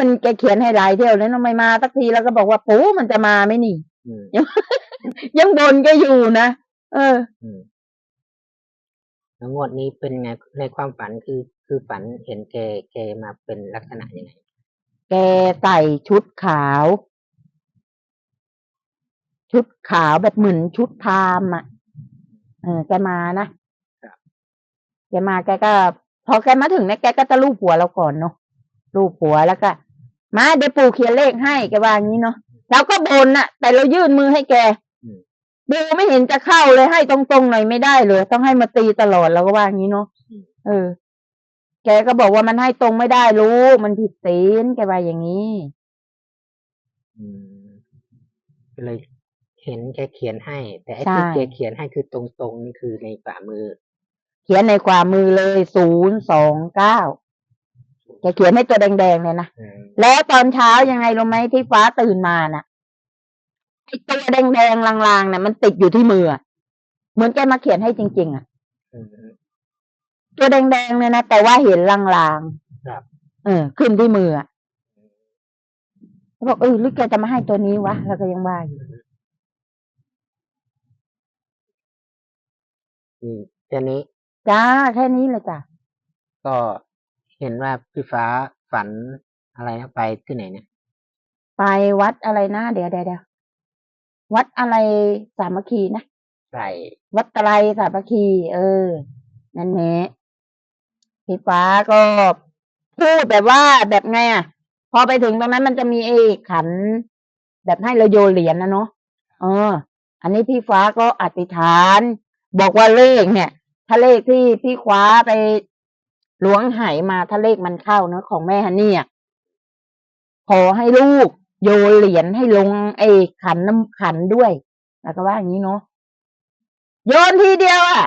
มันแกเขียนให้หลายเที่ยวแล้วทำไมมาสักทีแล้วก็บอกว่าปู่มันจะมาไหมนี่อืมยังบนแกอยู่นะเอออืมแล้วงวดนี้เป็นไงในความฝันคือคือฝันเห็นแกแกมาเป็นลักษณะยังไง แกใส่ชุดขาว ชุดขาวแบบเหมือนชุดพราหมณ์อะเออแกมานะครับแกมาแกก็ พอแกมาถึงเนี่ยแกก็จะลูบหัวเราก่อนเนาะลูบหัวแล้วก็ มาเดี๋ยวปู่เขียนเลขให้แกว่าอย่างนี้เนาะเราก็บนน่ะ แต่เรายื่นมือให้แกอืมดูไม่เห็นจะเข้าเลยให้ตรงๆหน่อยไม่ได้เลยต้องให้มาตีตลอดเราก็ว่าอย่างนี้เนาะเออ แกก็บอกว่ามันให้ตรงไม่ได้รู้มันผิดศีลแกว่าอย่างนี้อืมก็เลยเห็นแกเขียนให้ แต่ไอ้ใช่ที่แกเขียนให้คือตรงๆนี่คือในฝ่ามือ เขียนในความมือเลยศูนย์สองเก้า แกเขียนให้ตัวแดงๆเลยนะอืมแล้วตอนเช้ายังไงรู้ไหมที่ฟ้าตื่นมาน่ะไอ้ตัวแดงๆลางๆน่ะ มันติดอยู่ที่มืออะเหมือนแกมาเขียนให้จริง ๆอะอืมตัวแดงๆเนี่ยนะแต่ว่าเห็นลางครับๆเออ ขึ้นที่มืออะเขาบอกเออหรือแกจะมาให้ตัวนี้วะแล้วก็ยังว่าอยู่อืมทีนี้จ้าแค่นี้เลยจ้ะก็ เห็นว่าพี่ฟ้าฝันอะไรนะไปที่ไหนเนี่ยไปวัดอะไรนะเดี๋ยวเดี๋ยวเดี๋ยววัดอะไรสามัคคีนะใส่วัดไตรสามัคคี เออ นั่นแหละพี่ฟ้าก็พูดแบบว่าแบบไงอะ พอไปถึงตรงนั้นมันจะมีไอ้ขัน แบบให้เราโยนเหรียญนะเนาะเออ อันนี้พี่ฟ้าก็อธิษฐาน บอกว่าเลขเนี่ย ถ้าเลขที่พี่คว้าไป ล้วงไหมาถ้าเลขมันเข้าเนอะของแม่ฮันนี่อะขอให้ลูกโยนเหรียญให้ลงไอ้ขันน้ำขันด้วย แล้วก็ว่าอย่างนี้เนาะโยนทีเดียวอะ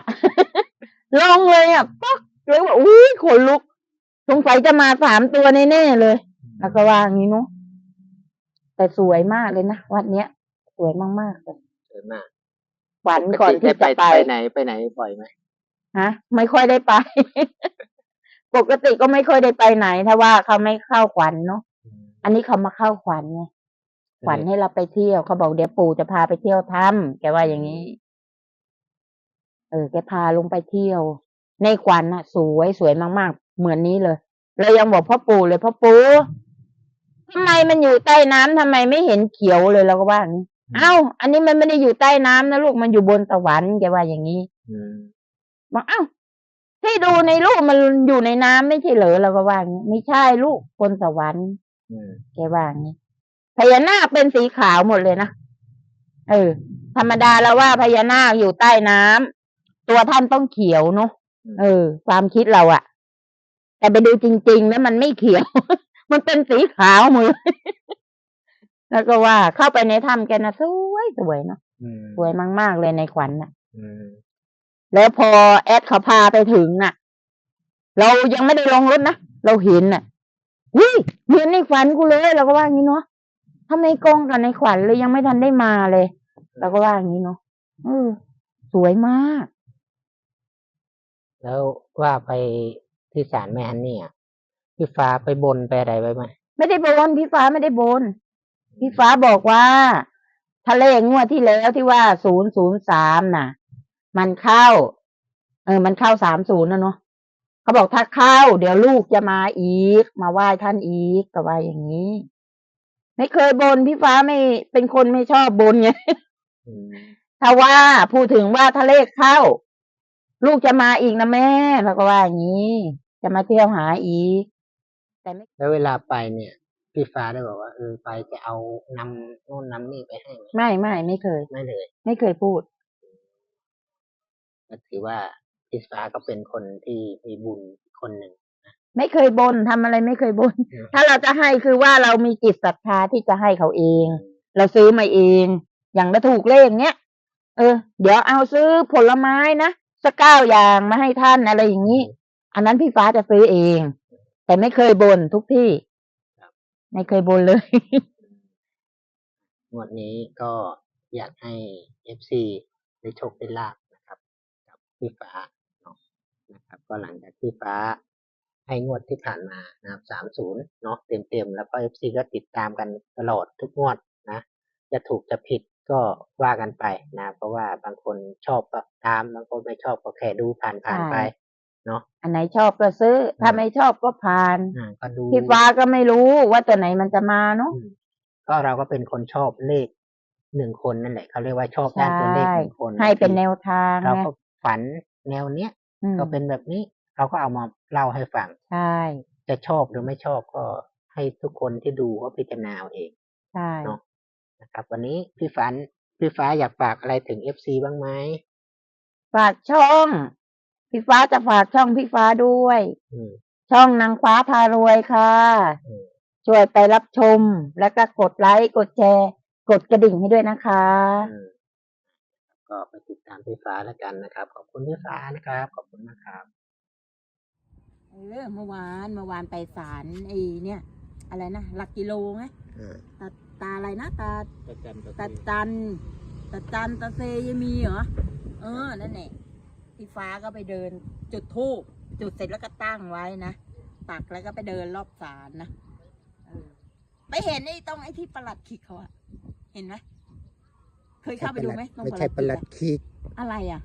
ลงเลยอะป๊อกเลยว่าอุ้ยขนลุก สงสัยจะมาสามตัวแน่ๆเลย แล้วก็ว่าอย่างนี้เนาะแต่สวยมากเลยนะวัดเนี้ย สวยมากๆเลยสวยมากฝันก่อนที่จะไปไปไปไหนไปไหนบ่อยไหมฮะ ไม่ค่อยได้ไป ปกติก็ไม่ค่อยได้ไปไหน ถ้าว่าเขาไม่เข้าขวัญเนาะอันนี้เขามาเข้าขวัญไงขวัญให้เราไปเที่ยวเขาบอกเดี๋ยวปู่จะพาไปเที่ยวถ้ำแกว่าอย่างนี้ เออแกพาลงไปเที่ยว ในขวัญน่ะ สวยสวยมากๆ เหมือนนี้เลยเรายังบอกพ่อปู่เลยพ่อปู่ทำไมมันอยู่ใต้น้ำทำไมไม่เห็นเขียวเลยเราก็ว่าอย่างนี้เอ้า อันนี้มันไม่ได้อยู่ใต้น้ำนะลูกมันอยู่บนสวรรค์แกว่าอย่างนี้อืมบอกเอ้า ที่ดูในรูปมันอยู่ในน้ำไม่ใช่เหรอเราก็ว่าอย่างนี้ไม่ใช่ลูกบนสวรรค์อืมแกว่าอย่างนี้พญานาคเป็นสีขาวหมดเลยนะเออ ธรรมดาแล้วว่าพญานาคอยู่ใต้น้ำตัวท่านต้องเขียวเนาะเออ ความคิดเราอะแต่ไปดูจริง ๆ แล้วมันไม่เขียว มันเป็นสีขาวหมือแล้วก็ว่าเข้าไปในถ้ำแกนะสวยสวยเนาะอืมสวยมากๆเลยในขวัญน่ะอืม แล้วพอแอดเขาพาไปถึงน่ะ เรายังไม่ได้ลงรถนะ เราเห็นน่ะวิเหมือนในฝันกูเลยเราก็ว่าอย่างนี้เนาะทำไมกงกับในขวัญเลยยังไม่ทันได้มาเลยเราก็ว่าอย่างนี้เนาะเออ สวยมาก แล้วว่าไปที่ศาลแม่ฮันนี่อะพี่ฟ้าไปบนไปอะไรไว้ไหมไม่ได้บนพี่ฟ้าไม่ได้บนพี่ฟ้าบอกว่าทะเลขงวดที่แล้วที่ว่าศูนย์ศูนย์สามน่ะ มันเข้า เออ มันเข้าสามศูนย์นะเนาะเขาบอกถ้าเข้า เดี๋ยวลูกจะมาอีก มาไหว้ท่านอีกก็ว่าอย่างนี้ ไม่เคยบนพี่ฟ้าไม่เป็นคนไม่ชอบบนไงอืมถ้าว่าพูดถึงว่าถ้าเลขเข้า ลูกจะมาอีกนะแม่แล้วก็ว่าอย่างนี้ จะมาเที่ยวหาอีก แต่ไม่แล้วเวลาไปเนี่ยพี่ฟ้าได้บอกว่าเออไปจะเอานำโน่นนำนี่ไปให้ไหมไม่ไม่ไม่เคย ไม่เลย ไม่เคยพูด ก็ถือว่าพี่ฟ้าก็เป็นคนที่มีบุญคนหนึ่งไม่เคยบนทำอะไรไม่เคยบนอืมถ้าเราจะให้คือว่าเรามีจิตศรัทธาที่จะให้เขาเอง เราซื้อมาเอง อย่างละถูกเลขเนี้ยเออ เดี๋ยวเอาซื้อผลไม้นะสักเก้าอย่างมาให้ท่านอะไรอย่างนี้ อันนั้นพี่ฟ้าจะซื้อเอง แต่ไม่เคยบนทุกที่ ไม่เคยบนเลยงวดนี้ก็อยากให้เอฟซีได้โชคได้ลาบ นะครับกับพี่ฟ้าเนาะนะครับ ก็หลังจากพี่ฟ้าให้งวดที่ผ่านมานะครับสามศูนย์เนาะเต็มๆ แล้วก็เอฟซีก็ติดตามกันตลอดทุกงวดนะ จะถูกจะผิดก็ว่ากันไปนะ เพราะว่าบางคนชอบก็ตาม บางคนไม่ชอบก็แค่ดูผ่านๆไปเนาะ อันไหนชอบก็ซื้อ ถ้าอืมไม่ชอบก็ผ่านอ่าก็ดูพี่ฟ้าก็ไม่รู้ว่าตัวไหนมันจะมาเนาะอืมก็เราก็เป็นคนชอบเลขหนึ่งคนนั่นแหละเขาเรียกว่าชอบด้านตัวเลขหนึ่งคน ให้เป็นแนวทางเราไงก็ ฝันแนวเนี้ยอืมก็เป็นแบบนี้เราก็เอามาเล่าให้ฟังใช่ จะชอบหรือไม่ชอบก็ให้ทุกคนที่ดูก็พิจารณาเอาเองใช่เนาะนะครับ วันนี้พี่ฝันพี่ฟ้าอยากฝากอะไรถึงเอฟซีบ้างไหมฝากช่อง พี่ฟ้าจะฝากช่องพี่ฟ้าด้วยอืมช่องนางฟ้าพารวยค่ะอืมช่วยไปรับชม แล้วก็กดไลค์กดแชร์ กดกระดิ่งให้ด้วยนะคะอืม ก็ไปติดตามพี่ฟ้าแล้วกันนะครับ ขอบคุณพี่ฟ้านะครับ ขอบคุณมากครับเออเมื่อวานเมื่อวานไปศาลไอ้เนี่ย อะไรนะหลักกิโลไงตาตาอะไรนะตาตาจันตาจันตาเซยมีเหรอเออนั่นแหละพี่ฟ้าก็ไปเดิน จุดทูบจุดเสร็จแล้วก็ตั้งไว้นะปักแล้วก็ไปเดินรอบศาลนะเออไปเห็นไอ้ตรงไอ้ที่ประหลัดขิกเขาอะเห็นไหม เคยเข้าไปดูไหมตรงไม่ใช่ประหลัดขิกขีกอะอะไรอะ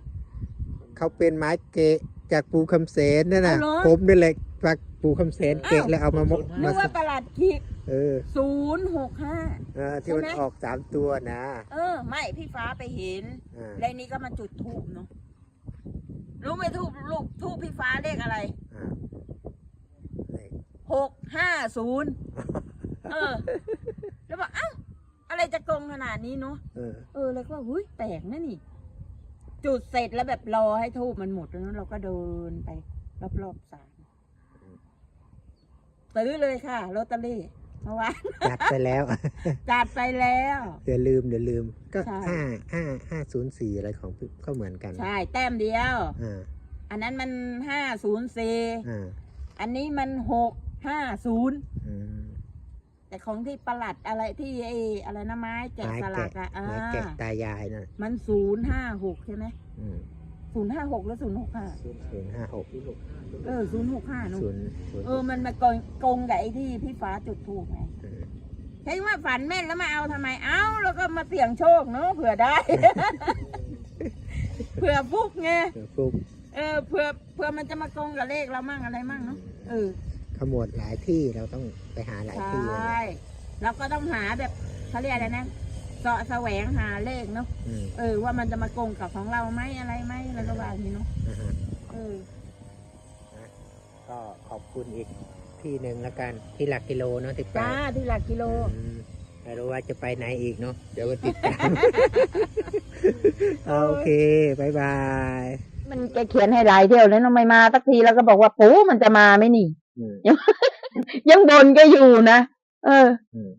เขาเป็นไม้เกะจากปูคำเสนนั่นน่ะ เอาเหรอ ผมนี่แหละจากปูคำเสนเกะอ้าวแล้วเอามามานึมากว่าประหลัดขิกเออศูนย์หกห้า เออที่มันใช่ไหม ออกสามตัวนะเออ ไม่ พี่ฟ้าไปเห็น อ่าแล้วนี่ก็มาจุดทูบเนาะ รู้ไหมทูบลูกทูบพี่ฟ้าเลขอะไร อ่าเลขหกห้าศูนย์เออ แล้วบอกเอ้า อะไรจะโกงขนาดนี้เนาะเออ เออแล้วก็หุ้ยแปลกนะนี่ จุดเสร็จแล้วแบบรอให้ทูบมันหมดแล้วเราก็เดินไปรอบๆศาลซื้อเลยค่ะลอตเตอรี่เมื่อวานจัดไปแล้ว จัดไปแล้ว เดี๋ยวลืมเดี๋ยวลืม ก็ใช่ ห้าห้าห้าศูนย์สี่อะไรของพี่ก็เหมือนกัน ใช่ แต้มเดียว อ่า อันนั้นมันห้าศูนย์สี่อ่าอันนี้มันหกห้าศูนย์อืม แต่ของที่ประหลัดอะไรที่ไอ้อะไรนะไม้แกะไม้สลัแกะกอะอ่าไม้แกะตายายน่ะมันศูนย์ห้าหกใช่ไหมอืมศูนย์ห้าหกหรือศูนย์หกห้าศูนย์ห้าหกเออศูนย์หกห้านุศูนย์ศูนย์เออมันมาโกงโกงกับไอ้ที่พี่ฟ้าจุดถูกไงเออใช่ว่าฝันแม่นแล้วมาเอาทำไมเอ้าแล้วก็มาเสี่ยงโชคเนอะเผื่อได้ เผื่อฟุกไงเดี๋ยวปุ๊บเออเผื่อเผื่อมันจะมาโกงกับเลขเรามั่งอะไรมั่งเนาะเออข มวดหลายที่เราต้องไปหาหลายใชที่เลย่เราก็ต้องหาแบบเขาเรียกอะไรนะเสาะแสวงหาเลขเนาะอืมเออว่ามันจะมาโกงกับของเราไหมอะไรไหมอะไรก็ว่าอย่างนี้เนาะอ่าฮะเออก็ขอบคุณอีกที่หนึ่งแล้วกันที่หลักกิโลเนาะที่ไปจ้าที่หลักกิโล อืมไม่รู้ว่าจะไปไหนอีกเนาะเดี๋ยวมาติดตาม โอเคบายบาย มันแกเขียนให้หลายเที่ยวแล้วทำไมมาสักทีแล้วก็บอกว่าปูมันจะมาไหมนี่อืม ยังบนก็อยู่นะเอออืม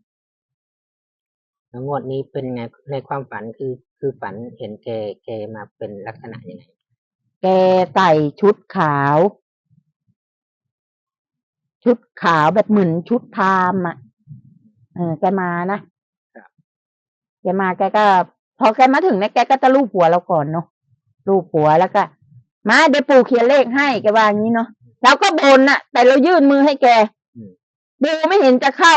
แล้วงวดนี้เป็นไงในความฝันคือ คือฝันเห็นแกแกมาเป็นลักษณะยังไงแกใส่ชุดขาว ชุดขาวแบบเหมือนชุดพราหมณ์อะเออแกมานะครับแกมาแกก็ พอแกมาถึงเนี่ยแกก็จะลูบหัวเราก่อนเนาะลูบหัวแล้วก็ มาเดี๋ยวปู่เขียนเลขให้แกว่าอย่างนี้เนาะ เราก็บนน่ะ แต่เรายื่นมือให้แกอืมดูไม่เห็นจะเข้า